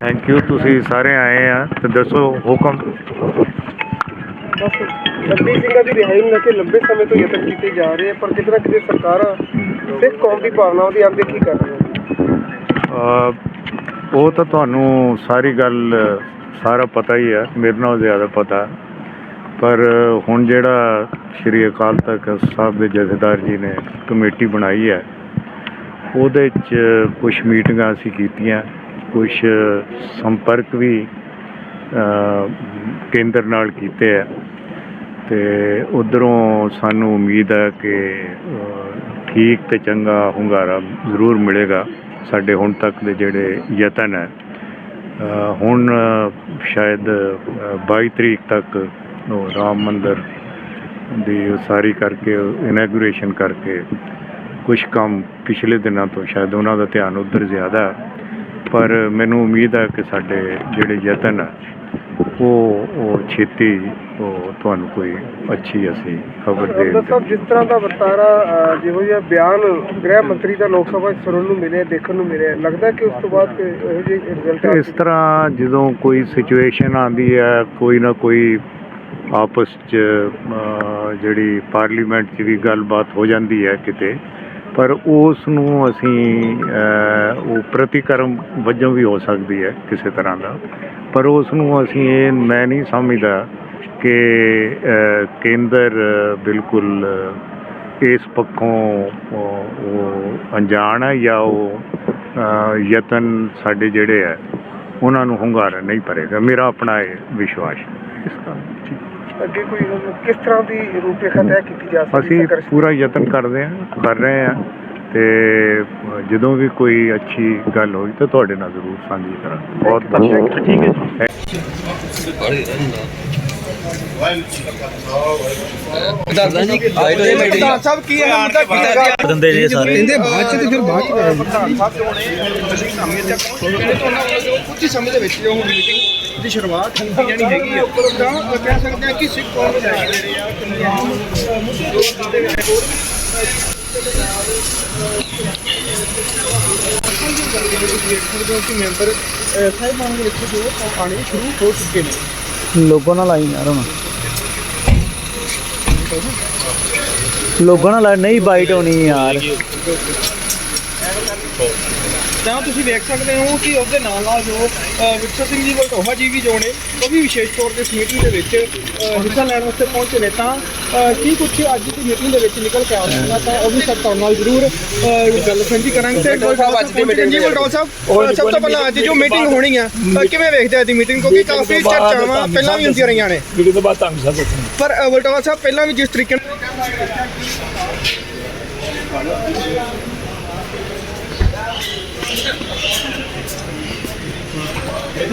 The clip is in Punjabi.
ਥੈਂਕ ਯੂ ਤੁਸੀਂ ਸਾਰੇ ਆਏ ਆ ਤੇ ਦੱਸੋ ਹੁਕਮ। ਲੰਬੀ ਸਿੰਘਾਂ ਦੀ ਰਿਹਾਈ ਨੂੰ ਲੈ ਕੇ ਲੰਬੇ ਸਮੇਂ ਤੋਂ ਯਤਨ ਕੀਤੇ ਜਾ ਰਹੇ ਆ ਪਰ ਕਿਤੇ ਨਾ ਕਿਤੇ ਸਰਕਾਰਾਂ ਸਿੱਖ ਕੌਮ ਦੀ ਭਾਵਨਾਵਾਂ ਦੀ ਅਣਦੇਖੀ ਕਰ ਰਹੀਆਂ ਉਹ ਤਾਂ ਤੁਹਾਨੂੰ ਸਾਰੀ ਗੱਲ ਸਾਰਾ ਪਤਾ ਹੀ ਹੈ ਮੇਰੇ ਨਾਲੋਂ ਜ਼ਿਆਦਾ ਪਤਾ। ਪਰ ਹੁਣ ਜਿਹੜਾ ਸ਼੍ਰੀ ਅਕਾਲ ਤਖਤ ਸਾਹਿਬ ਦੇ ਜਥੇਦਾਰ ਜੀ ਨੇ ਕਮੇਟੀ ਬਣਾਈ ਹੈ ਉਹਦੇ 'ਚ ਕੁਝ ਮੀਟਿੰਗਾਂ ਅਸੀਂ ਕੀਤੀਆਂ ਕੁਝ ਸੰਪਰਕ ਵੀ ਕੇਂਦਰ ਨਾਲ ਕੀਤੇ ਆ। ਤੇ ਉਧਰੋਂ ਸਾਨੂੰ ਉਮੀਦ ਹੈ ਕਿ ਠੀਕ ਤੇ ਚੰਗਾ ਹੁੰਗਾਰਾ ਜ਼ਰੂਰ ਮਿਲੇਗਾ ਸਾਡੇ ਹੁਣ ਤੱਕ ਦੇ ਜਿਹੜੇ ਯਤਨ ਹੈ ਹੁਣ ਸ਼ਾਇਦ ਅਹ, 22 ਤਰੀਕ ਤੱਕ ਉਹ ਰਾਮ ਮੰਦਰ ਦੀ ਉਸਾਰੀ ਕਰਕੇ ਇਨੈਗੂਰੇਸ਼ਨ ਕਰਕੇ ਕੁਝ ਕੰਮ ਪਿਛਲੇ ਦਿਨਾਂ ਤੋਂ ਸ਼ਾਇਦ ਉਹਨਾਂ ਦਾ ਧਿਆਨ ਉਧਰ ਜ਼ਿਆਦਾ। ਪਰ ਮੈਨੂੰ ਉਮੀਦ ਹੈ ਕਿ ਸਾਡੇ ਜਿਹੜੇ ਯਤਨ ਹੈ ਉਹ ਉਹ ਛੇਤੀ ਉਹ ਤੁਹਾਨੂੰ ਕੋਈ ਅੱਛੀ ਅਸੀਂ ਖਬਰ ਦੇ ਅੰਦਰ ਸਾਹਿਬ ਜਿਸ ਤਰ੍ਹਾਂ ਦਾ ਵਰਤਾਰਾ ਜਿਹੋ ਜਿਹਾ ਬਿਆਨ ਗ੍ਰਹਿ ਮੰਤਰੀ ਦਾ ਲੋਕ ਸਭਾ ਸੁਣਨ ਨੂੰ ਮਿਲਿਆ ਦੇਖਣ ਨੂੰ ਮਿਲਿਆ ਲੱਗਦਾ ਕਿ ਉਸ ਤੋਂ ਬਾਅਦ ਇਹੋ ਜਿਹੇ ਰਿਜ਼ਲਟ ਇਸ ਤਰ੍ਹਾਂ ਜਦੋਂ ਕੋਈ ਸਿਚੁਏਸ਼ਨ ਆਂਦੀ ਹੈ ਕੋਈ ਨਾ ਕੋਈ ਆਪਸ 'ਚ ਜਿਹੜੀ ਪਾਰਲੀਮੈਂਟ 'ਚ ਵੀ ਗੱਲਬਾਤ ਹੋ ਜਾਂਦੀ ਹੈ ਕਿਤੇ ਪਰ ਉਸ ਨੂੰ ਅਸੀਂ ਉਹ ਪ੍ਰਤੀਕਰਮ ਵਜੋਂ ਵੀ ਹੋ ਸਕਦੀ ਹੈ ਕਿਸੇ ਤਰ੍ਹਾਂ ਦਾ। ਪਰ ਉਸ ਨੂੰ ਅਸੀਂ ਇਹ ਮੈਂ ਨਹੀਂ ਸਮਝਦਾ ਕਿ ਕੇਂਦਰ ਬਿਲਕੁਲ ਇਸ ਪੱਖੋਂ ਉਹ ਅਣਜਾਣ ਹੈ ਜਾਂ ਉਹ ਯਤਨ ਸਾਡੇ ਜਿਹੜੇ ਹੈ, ਉਹਨਾਂ ਨੂੰ ਹੁੰਗਾਰਾ ਨਹੀਂ ਭਰੇਗਾ। ਮੇਰਾ ਆਪਣਾ ਇਹ ਵਿਸ਼ਵਾਸ ਇਸ ਦਾ। ਅੱਗੇ ਕੋਈ ਕਿਸ ਤਰ੍ਹਾਂ ਦੀ ਰੂਪਰੇਖਾ ਤੈਅ ਕੀਤੀ ਜਾ ਸਕਦੀ ਅਸੀਂ ਹੈ ਪੂਰਾ ਯਤਨ ਕਰਦੇ ਹਾਂ ਕਰ ਰਹੇ ਹਾਂ ਤੇ ਜਦੋਂ ਵੀ ਕੋਈ ਅੱਛੀ ਗੱਲ ਹੋਈ ਤਾਂ ਤੁਹਾਡੇ ਨਾਲ ਜ਼ਰੂਰ ਸਾਂਝੀ ਕਰਾਂਗੇ। ਬਹੁਤ ਬਹੁਤ ਠੀਕ ਹੈ ਜੀ। ਪ੍ਰਧਾਨ ਸਾਹਿਬ ਕੀ ਹੈ ਮੁੱਦਾ ਕੀ ਹੈਗਾ ਦਿੰਦੇ ਜੇ ਸਾਰੇ ਇਹਦੇ ਬਾਅਦ ਚ ਤੇ ਫਿਰ ਬਾਅਦ ਚ ਪ੍ਰਧਾਨ ਸਾਹਿਬ ਜੋ ਨੇ ਤੁਸੀਂ ਸਾਹਮਣੇ ਤੱਕ ਪਹੁੰਚੇ ਤੋਂ ਉਹਨਾਂ ਵੱਲੋਂ ਕੁਝ ਹੀ ਸਮੇਂ ਦੇ ਵਿੱਚ ਜੋ ਹੁਣ ਮੀਟਿੰਗ ਦੀ ਸ਼ੁਰੂਆਤ ਹੁੰਦੀ ਜਾਣੀ ਹੈਗੀ ਹੈ ਤਾਂ ਕਹਿ ਸਕਦੇ ਹਾਂ ਕਿ ਸਿੱਖ ਕੌਮ ਨੂੰ ਜਿਹੜੇ ਆ ਕਿੰਨੀਆਂ ਜੋ ਸਾਡੇ ਵਿੱਚ ਹੋਰ ਕਿ ਮੈਂਬਰ ਸਾਹਿਬਾਨ ਦੇ ਵਿੱਚ ਜੋ ਆਣੇ ਸ਼ੁਰੂ ਹੋ ਚੁੱਕੇ ਨੇ ਲੋਗੋ ਨਾਲ ਆਈ ਯਾਰ ਹੁਣ। ਲੋਗੋ ਨਾਲ ਨਹੀਂ ਬਾਈਟ ਹੋਣੀ ਯਾਰ। ਤਾਂ ਤੁਸੀਂ ਵੇਖ ਸਕਦੇ ਹੋ ਕਿ ਉਸਦੇ ਨਾਲ ਨਾਲ ਜੋ ਅ, ਵਿਕਸਰ ਸਿੰਘ ਜੀ ਵਲਟੋਹਾ ਜੀ ਵੀ ਜੋ ਨੇ ਉਹ ਵੀ ਵਿਸ਼ੇਸ਼ ਤੌਰ ਤੇ ਮੀਟਿੰਗ ਦੇ ਵਿੱਚ ਹਿੱਸਾ ਲੈਣ ਵਾਸਤੇ ਪਹੁੰਚੇ ਨੇ ਤਾਂ ਕੀ ਕੁਝ ਅੱਜ ਦੀ ਮੀਟਿੰਗ ਦੇ ਵਿੱਚ ਨਿਕਲ ਕੇ ਆ ਸਕਦਾ ਤਾਂ ਉਹ ਵੀ ਸਭ ਤੁਹਾਡੇ ਨਾਲ ਜ਼ਰੂਰ ਗੱਲ ਸਾਂਝੀ ਕਰਾਂਗੇ। ਤੇ ਵਲਟੋਹਾ ਅੱਜ ਦੀ ਮੀਟਿੰਗ ਜੀ ਵਲਟੋਹਾ ਸਾਹਿਬ ਸਭ ਤੋਂ ਪਹਿਲਾਂ ਅੱਜ ਜੋ ਮੀਟਿੰਗ ਹੋਣੀ ਆ ਕਿਵੇਂ ਵੇਖਦੇ ਆ ਦੀ ਮੀਟਿੰਗ ਕਿਉਂਕਿ ਕਾਫੀ ਚਰਚਾਵਾਂ ਪਹਿਲਾਂ ਵੀ ਹੁੰਦੀਆਂ ਰਹੀਆਂ ਨੇ। ਵੀਡੀਓ ਤੋਂ ਬਾਅਦ ਤੁਹਾਨੂੰ ਸਭ ਪਰ ਵਲਟੋਹਾ ਸਾਹਿਬ ਪਹਿਲਾਂ ਵੀ ਜਿਸ ਤਰੀਕੇ ਨਾਲ